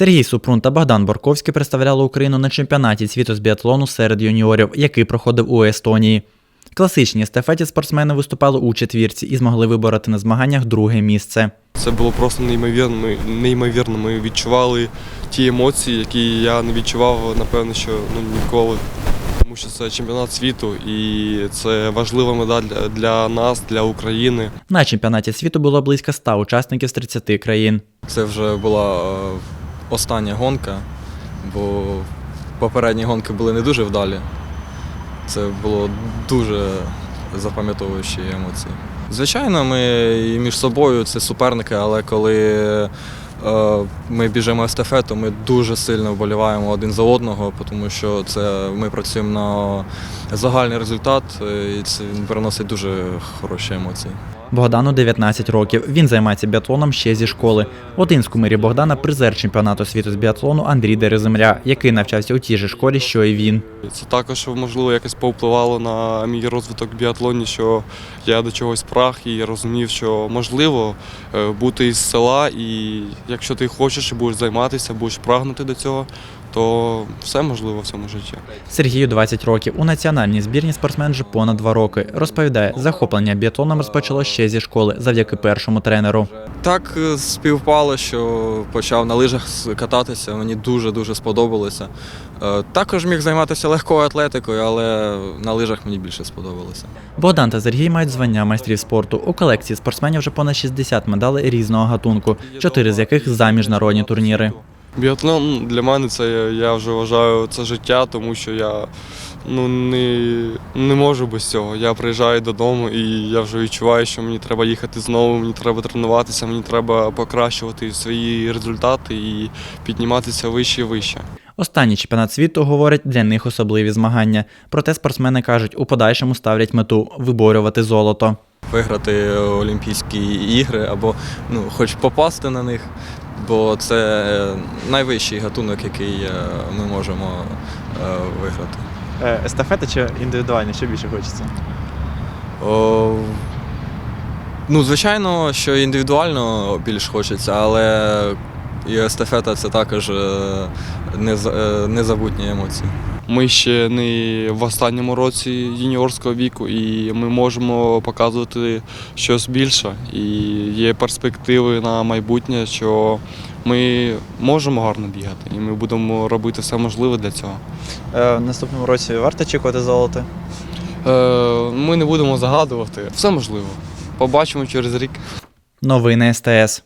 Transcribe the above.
Сергій Супрун та Богдан Борковський представляли Україну на чемпіонаті світу з біатлону серед юніорів, який проходив у Естонії. Класичній естафеті спортсмени виступали у четвірці і змогли вибороти на змаганнях друге місце. Це було просто неймовірно. Ми, неймовірно. Ми відчували ті емоції, які я не відчував, напевно, що ну, ніколи. Тому що це чемпіонат світу і це важлива медаль для нас, для України. На чемпіонаті світу було близько 100 учасників з 30 країн. Це вже була остання гонка, бо попередні гонки були не дуже вдалі. Це було дуже запам'ятовуючі емоції. Звичайно, ми між собою це суперники, але коли е, ми біжимо естафету, ми дуже сильно вболіваємо один за одного, тому що це ми працюємо на загальний результат, е, і це приносить дуже хороші емоції. Богдану 19 років. Він займається біатлоном ще зі школи. Один з кумирів Богдана призер чемпіонату світу з біатлону Андрій Дереземля, який навчався у тій же школі, що і він. Це також можливо якось повпливало на мій розвиток біатлоні, що я до чогось праг і розумів, що можливо е, бути із села, і якщо ти хочеш і будеш займатися, будеш прагнути до цього, то все можливо в цьому житті. Сергію 20 років. У національній збірні спортсмен вже понад два роки. Розповідає, захоплення біатлоном розпочало ще зі школи завдяки першому тренеру. Так е, співпало, що почав на лижах кататися, мені дуже-дуже сподобалося. Е, Також міг займатися легкою атлетикою, але на лижах мені більше сподобалося. Богдан та Сергій мають звання майстрів спорту. У колекції спортсменів вже понад 60 медалей різного гатунку, чотири з яких за міжнародні турніри. Біатлон для мене це я вже вважаю це життя, тому що я ну не, не можу без цього. Я приїжджаю додому і я вже відчуваю, що мені треба їхати знову, мені треба тренуватися, мені треба покращувати свої результати і підніматися вище і вище. Останній чемпіонат світу говорить для них особливі змагання. Проте спортсмени кажуть, у подальшому ставлять мету виборювати золото. Виграти Олімпійські ігри або ну, хоч попасти на них, бо це найвищий гатунок, який е, ми можемо е, виграти. Е, Естафета чи індивідуальна, що більше хочеться? О, ну, звичайно, що індивідуально більш хочеться, але і естафета це також неза- незабутні емоції. Ми ще не в останньому році юніорського віку, і ми можемо показувати щось більше. І є перспективи на майбутнє, що ми можемо гарно бігати, і ми будемо робити все можливе для цього. Е, В наступному році варто очікувати золото. Е, Ми не будемо загадувати. Все можливо. Побачимо через рік. Новини СТС.